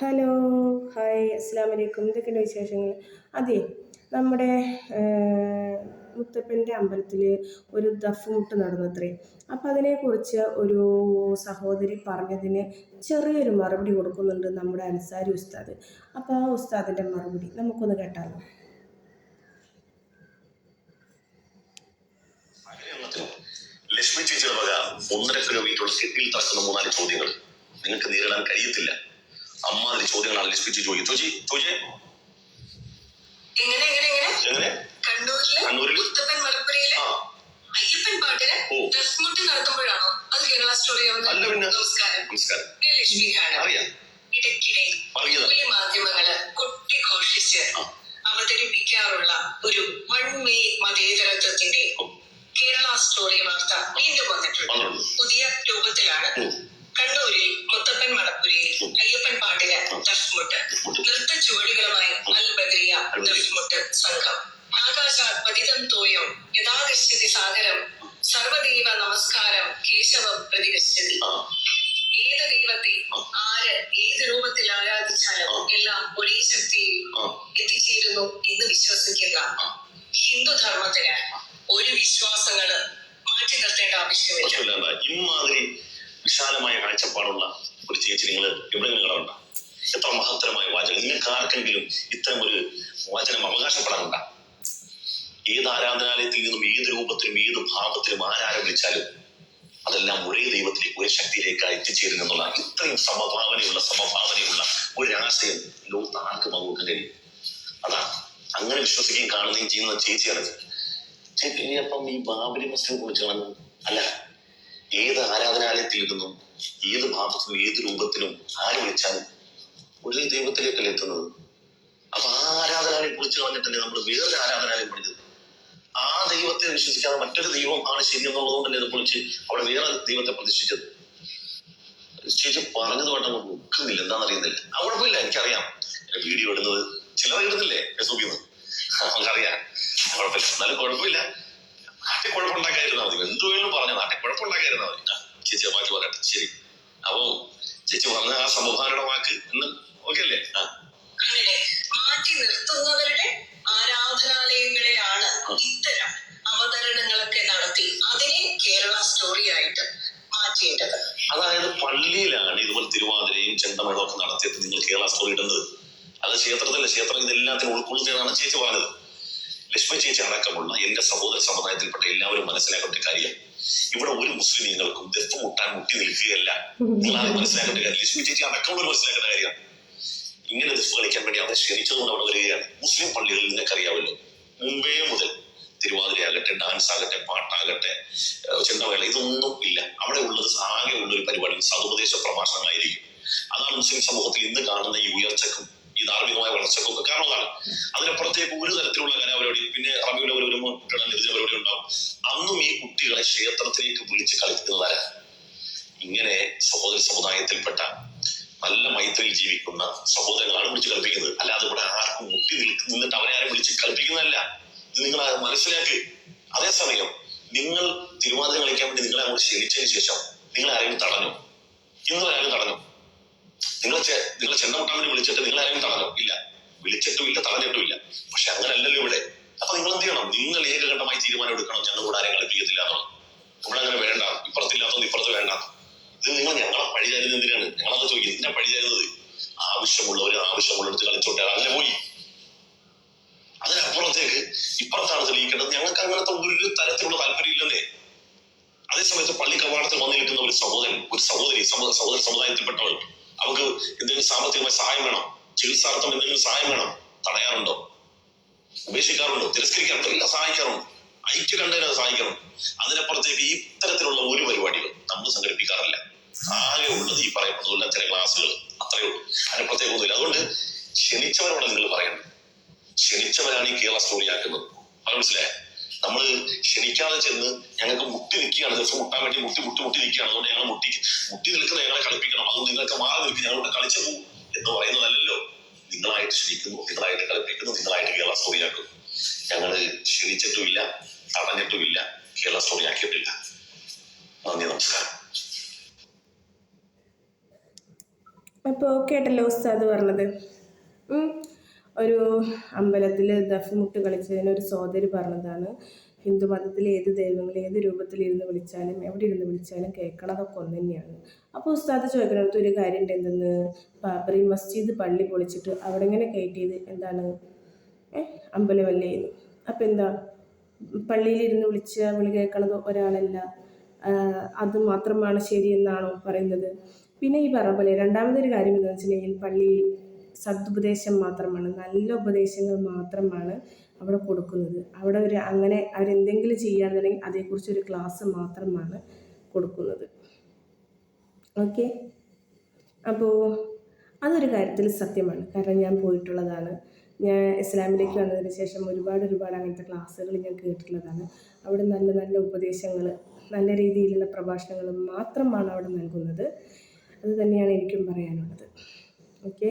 Hello hi അസ്സാം വലൈക്കും ഇതൊക്കെയുണ്ട് വിശേഷങ്ങൾ? അതെ നമ്മുടെ മുത്തപ്പന്റെ അമ്പലത്തിൽ ഒരു ദഫ് മുട്ട് നടന്നത്രേ. അപ്പം അതിനെക്കുറിച്ച് ഒരു സഹോദരി പറഞ്ഞതിന് ചെറിയൊരു മറുപടി കൊടുക്കുന്നുണ്ട് നമ്മുടെ അൻസാരി ഉസ്താദ്. അപ്പോൾ ആ ഉസ്താദിന്റെ മറുപടി നമുക്കൊന്ന് കേട്ടാലോ? ലക്ഷ്മി ചേച്ചിയുടെ വക ഒന്നര കിലോ വെയിറ്റുള്ള കെട്ടിയിൽ തറക്കുന്ന മൂന്നാൽ ചോദ്യങ്ങൾ. നിങ്ങൾക്ക് നേരിടാൻ കഴിയത്തില്ല. അമ്മാതിരി ചോദ്യങ്ങളാണ്. ലിസ്പിച്ച് ചോദിക്കും. ചോജി ചോദിച്ചേ എങ്ങനെ എങ്ങനെ എങ്ങനെ? എങ്ങനെ? കണ്ണൂരിൽ? മുത്തപ്പൻ മലപ്പുരയിലെ ആ. അയ്യപ്പൻ പാട്ടിന് ഓ. നടത്തുമ്പോഴാണോ? അത് കേരള സ്റ്റോറി. നമസ്കാരം. നമസ്കാരം. അറിയാം. ഇടയ്ക്കിടെ. സർവദൈവ നമസ്കാരം കേശവം പ്രതിഗശ്യതി ആ. ഏത് ദൈവത്തെ ആര് ഏത് രൂപത്തിൽ ആരാധിച്ചാലും എല്ലാം ഒരേ ശക്തിയിൽ എത്തിച്ചേരുന്നു എന്ന് വിശ്വസിക്കുന്ന ഹിന്ദുധർമ്മത്തിന് ഹിന്ദു ധർമ്മത്തിന് ഒരു വിശ്വാസങ്ങൾ മാറ്റി നിർത്തേണ്ട ആവശ്യമില്ല. ഇമാതിരി വിശാലമായ കാഴ്ചപ്പാടുള്ള ഒരു ചേച്ചി നിങ്ങൾ എവിടെയെങ്കിലും നിങ്ങളുണ്ടോ എത്ര മഹത്തരമായ വാചകം നിങ്ങൾക്ക് ആർക്കെങ്കിലും ഇത്തരം ഒരു വചനം അവകാശപ്പെടാനുണ്ട? ഏത് ആരാധനാലയത്തിൽ നിന്നും ഏത് രൂപത്തിലും ഏത് ഭാവത്തിലും ആരാരെ വിളിച്ചാലും അതെല്ലാം ഒരേ ദൈവത്തിലേക്ക് ഒരേ ശക്തിയിലേക്ക് എത്തിച്ചേരുന്നു എന്നുള്ള ഇത്രയും സമഭാവനയുള്ള സമഭാവനയുള്ള ഒരു ലോകത്ത് ആർക്കും അങ്ങോട്ട് കഴിയും അതാ അങ്ങനെ വിശ്വസിക്കുകയും കാണുകയും ചെയ്യുന്ന ചേച്ചിയാണ്. ചേച്ചി അപ്പം ഈ ബാബരി മസ്ജിദെ കുറിച്ചാണ് അല്ല. ഏത് ആരാധനാലയത്തിൽ ഇരുന്നു ഏത് ഭാവത്തിലും ഏത് രൂപത്തിലും ആര് വിളിച്ചാലും ഒരേ ദൈവത്തിലേക്കല്ലേ എത്തുന്നത്? അപ്പൊ ആ ആരാധനാലയം കുറിച്ച് കളഞ്ഞിട്ടല്ലേ നമ്മൾ വേറൊരു ആരാധനാലയം പഠിച്ചത് ആ ദൈവത്തെ വിശ്വസിക്കാതെ മറ്റൊരു ദൈവം ആണ് ശരി എന്നുള്ളതുകൊണ്ടല്ലേ ഇത് പൊളിച്ച് അവിടെ വേറെ ദൈവത്തെ പ്രതിഷ്ഠിച്ചത്? ചേച്ചി വേണ്ട നമുക്ക് ഒക്കുന്നില്ല എന്താണെന്ന് അറിയുന്നില്ല. ആ കുഴപ്പമില്ല. എനിക്കറിയാം. വീഡിയോ ഇടുന്നത് ചിലർ ഇടുന്നില്ലേ ഫേസ്ബുക്കിൽ നമുക്കറിയാം. കുഴപ്പമില്ല. എന്നാലും കുഴപ്പമില്ല. നാട്ടിൽ കുഴപ്പമുണ്ടാക്കാതിരുന്നാൽ മതി. എന്ത് പറഞ്ഞു നാട്ടിൽ കുഴപ്പമുണ്ടാക്കാതിരുന്നാൽ മതി ചേച്ചി ബാക്കി പറയട്ടെ. ശരി. അപ്പൊ ചേച്ചി പറഞ്ഞ ആ സമഭാവനയുടെ വാക്ക് ഇന്ന് ഓക്കെ അല്ലേ ആ അങ്ങനെ മാറ്റി നിർത്തുന്നവരുടെ ആരാധനാലയങ്ങളിലാണ് ഇത്തരം അവതരണങ്ങളൊക്കെ നടത്തി അതിനെ കേരള സ്റ്റോറിയായിട്ട് മാറ്റിയിട്ടത്. അതായത് പള്ളിയിലാണ് ഇതുപോലെ തിരുവാതിരയും ചെണ്ടമേളവും ഒക്കെ നടത്തിയിട്ട് നിങ്ങൾ കേരള സ്റ്റോറി ഇടുന്നത്. അത് ക്ഷേത്രത്തിലെ ക്ഷേത്രം ഇതെല്ലാത്തിനും ഉൾക്കൊള്ളുന്നതാണ് ചേച്ചി പറഞ്ഞത്. ലക്ഷ്മി ചേച്ചി അടക്കമുള്ള എന്റെ സഹോദര സമുദായത്തിൽപ്പെട്ട എല്ലാവരും മനസ്സിലാക്കേണ്ട കാര്യം. ഇവിടെ ഒരു മുസ്ലിം നിങ്ങൾക്കും ദത്ത് മുട്ടാൻ മുട്ടി നിൽക്കുകയല്ല. നിങ്ങൾ ആദ്യം മനസ്സിലാക്കേണ്ട കാര്യം ലക്ഷ്മി ചേച്ചി അടക്കമുള്ള മനസ്സിലാക്കേണ്ട കാര്യമാണ്. ഇങ്ങനെ ദഫ് കളിക്കാൻ വേണ്ടി അവരെ ക്ഷണിച്ചതുകൊണ്ട് അവിടെ വരികയാണ്. മുസ്ലിം പള്ളികളിൽ നിങ്ങൾക്കറിയാമല്ലോ മുമ്പേ മുതൽ തിരുവാതിരയാകട്ടെ ഡാൻസ് ആകട്ടെ പാട്ടാകട്ടെ ചെണ്ടമേള ഇതൊന്നും ഇല്ല. അവിടെ ഉള്ളത് ആകെ ഉള്ള ഒരു പരിപാടി സതുപദേശ പ്രഭാഷണങ്ങളായിരിക്കും. അതാണ് മുസ്ലിം സമൂഹത്തിൽ ഇന്ന് കാണുന്ന ഈ ഉയർച്ചക്കും ഈ ധാർമ്മികമായ വളർച്ചക്കും ഒക്കെ കാരണം അതാണ്. അതിനപ്പുറത്തേക്ക് ഒരു തരത്തിലുള്ള കലാപരിപാടി പിന്നെ റബിയുടെ ഒരു പരിപാടി ഉണ്ടാവും. അന്നും ഈ കുട്ടികളെ ക്ഷേത്രത്തിലേക്ക് വിളിച്ച് കളിക്കുന്നതാരാ ഇങ്ങനെ സഹോദര സമുദായത്തിൽപ്പെട്ട നല്ല മൈത്രിയിൽ ജീവിക്കുന്ന സഹോദരങ്ങളാണ് വിളിച്ച് കളിപ്പിക്കുന്നത്. അല്ലാതെ ഇവിടെ ആർക്കും മുട്ടി നിൽക്കുന്നിട്ട് അവരെ ആരും വിളിച്ച് കളിപ്പിക്കുന്നതല്ല. ഇത് നിങ്ങൾ മനസ്സിലാക്കി. അതേസമയം നിങ്ങൾ തിരുവാതിര കളിക്കാൻ വേണ്ടി നിങ്ങളെ അങ്ങോട്ട് ക്ഷണിച്ചതിന് ശേഷം നിങ്ങൾ ആരെങ്കിലും തടഞ്ഞു? ഇന്ന് ആരെങ്കിലും തടഞ്ഞു? നിങ്ങൾ നിങ്ങൾ ചെണ്ടമുട്ടാൻ വേണ്ടി വിളിച്ചിട്ട് നിങ്ങൾ ആരെങ്കിലും തടഞ്ഞു? ഇല്ല. വിളിച്ചിട്ടും ഇല്ല തടഞ്ഞിട്ടും ഇല്ല പക്ഷെ അങ്ങനല്ലല്ലോ ഇവിടെ. അപ്പൊ നിങ്ങൾ എന്ത് ചെയ്യണം? നിങ്ങൾ ഏകകണ്ഠമായി തീരുമാനം എടുക്കണം. ഞങ്ങൾ കൂടെ ആരെയും കളിപ്പിക്കത്തില്ല എന്നുള്ളത് ഇവിടെ അങ്ങനെ വേണ്ട. ഇപ്പുറത്തില്ലാത്തത് ഇപ്പുറത്ത് വേണ്ട. ഇത് നിങ്ങൾ ഞങ്ങളെ പഴി തരുന്നത് എന്തിനാണ്? ഞങ്ങളത് ചോദിക്കും. എന്തിനാ പഴി തരുന്നത് ആവശ്യമുള്ളവർ ആവശ്യമുള്ളിടത്ത് കളിച്ചോട്ടെ. അങ്ങനെ പോയി. അതിനപ്പുറത്തേക്ക് ഇപ്പുറത്താണ് തെളിയിക്കേണ്ടത് ഞങ്ങൾക്ക് അങ്ങനത്തെ ഒരു തരത്തിലുള്ള താല്പര്യമില്ലെന്നേ. അതേസമയത്ത് പള്ളി കവാടത്തിൽ വന്നിരിക്കുന്ന ഒരു സഹോദരൻ ഒരു സഹോദരി സഹോദര സമുദായത്തിൽപ്പെട്ടവൾ. അവർക്ക് എന്തെങ്കിലും സാമ്പത്തികമായ സഹായം വേണം? ചികിത്സാർത്ഥം എന്തെങ്കിലും സഹായം വേണം? തടയാറുണ്ടോ? ഉപേക്ഷിക്കാറുണ്ടോ? തിരസ്കരിക്കാറുണ്ടോ? എല്ലാം സഹായിക്കാറുണ്ട്. ഐക്യ കണ്ടതിനെ സഹായിക്കാറുണ്ട് അതിനപ്പുറത്തേക്ക് ഇത്തരത്തിലുള്ള ഒരു പരിപാടികൾ നമ്മൾ സംഘടിപ്പിക്കാറില്ല. ആകെ ഉള്ളത് ഈ പറയപ്പെടുന്ന ചില ക്ലാസ്സുകൾ. അത്രയേ ഉള്ളൂ. അതിനപ്പുറത്തേക്ക് ഒന്നുമില്ല. അതുകൊണ്ട് ക്ഷണിച്ചവരോട് നിങ്ങൾ പറയണം ക്ഷണിച്ചവരാണ് ഈ കേരള സ്റ്റോറി ആക്കുന്നത്. അത് മനസ്സിലായേ? നമ്മൾ ക്ഷണിക്കാതെ ചെന്ന് ഞങ്ങൾക്ക് മുട്ടി നിൽക്കുകയാണ്. ദിവസം മുട്ടാൻ വേണ്ടി മുട്ടി മുട്ടി മുട്ടി നിൽക്കുകയാണ്. അതുകൊണ്ട് ഞങ്ങൾ മുട്ടി മുട്ടി നിൽക്കുന്ന ഞങ്ങളെ കളിപ്പിക്കണം. അത് നിങ്ങൾക്ക് മാറി നിൽക്കും. ഞങ്ങളോട് കളിച്ചു പോകും എന്ന് പറയുന്നതല്ലല്ലോ. നിങ്ങളായിട്ട് ക്ഷണിക്കുന്നു നിങ്ങളായിട്ട് കളിപ്പിക്കുന്നു നിങ്ങളായിട്ട് കേരള സ്റ്റോറി ആക്കുന്നു. ഞങ്ങൾ ക്ഷണിച്ചിട്ടുമില്ല തടഞ്ഞിട്ടുമില്ല കേരള സ്റ്റോറി ആക്കിയിട്ടില്ല. നന്ദി നമസ്കാരം. അപ്പോൾ കേട്ടല്ലോ ഉസ്താദ് പറഞ്ഞത്. ഒരു അമ്പലത്തിൽ ദഫ്മുട്ട് കളിച്ചതിന് ഒരു സോദരി പറഞ്ഞതാണ് ഹിന്ദു മതത്തിൽ ഏത് ദൈവങ്ങൾ ഏത് രൂപത്തിലിരുന്ന് വിളിച്ചാലും എവിടെ ഇരുന്ന് വിളിച്ചാലും കേൾക്കണതൊക്കെ ഒന്ന് തന്നെയാണ് അപ്പോൾ ഉസ്താദ് ചോദിക്കുന്നിടത്ത് ഒരു കാര്യം ഉണ്ട് എന്തെന്ന്? ബാബറി മസ്ജിദ് പള്ളി പൊളിച്ചിട്ട് അവിടെ ഇങ്ങനെ കയറ്റിയത്? എന്താണ്? അമ്പലമല്ലേ എന്ന്. അപ്പം എന്താ? പള്ളിയിലിരുന്ന് വിളിച്ച വിളി കേൾക്കണത് ഒരാളല്ല. അത് മാത്രമാണ് ശരിയെന്നാണോ പറയുന്നത്? പിന്നെ ഈ പറഞ്ഞ പോലെ രണ്ടാമതൊരു കാര്യം എന്താണെന്ന് വെച്ചിട്ടുണ്ടെങ്കിൽ പള്ളി സദുപദേശം മാത്രമാണ് നല്ല ഉപദേശങ്ങൾ മാത്രമാണ് അവിടെ കൊടുക്കുന്നത്. അവിടെ ഒരു അങ്ങനെ അവരെന്തെങ്കിലും ചെയ്യുകയാണെന്നുണ്ടെങ്കിൽ അതേക്കുറിച്ചൊരു ക്ലാസ് മാത്രമാണ് കൊടുക്കുന്നത്. ഓക്കെ? അപ്പോൾ അതൊരു കാര്യത്തിൽ സത്യമാണ്. കാരണം ഞാൻ പോയിട്ടുള്ളതാണ്. ഞാൻ ഇസ്ലാമിലേക്ക് വന്നതിന് ശേഷം ഒരുപാട് ഒരുപാട് അങ്ങനത്തെ ക്ലാസ്സുകൾ ഞാൻ കേട്ടിട്ടുള്ളതാണ്. അവിടെ നല്ല നല്ല ഉപദേശങ്ങൾ നല്ല രീതിയിലുള്ള പ്രഭാഷണങ്ങൾ മാത്രമാണ് അവിടെ നൽകുന്നത്. അത് തന്നെയാണ് എനിക്കും പറയാനുള്ളത്. ഓക്കെ?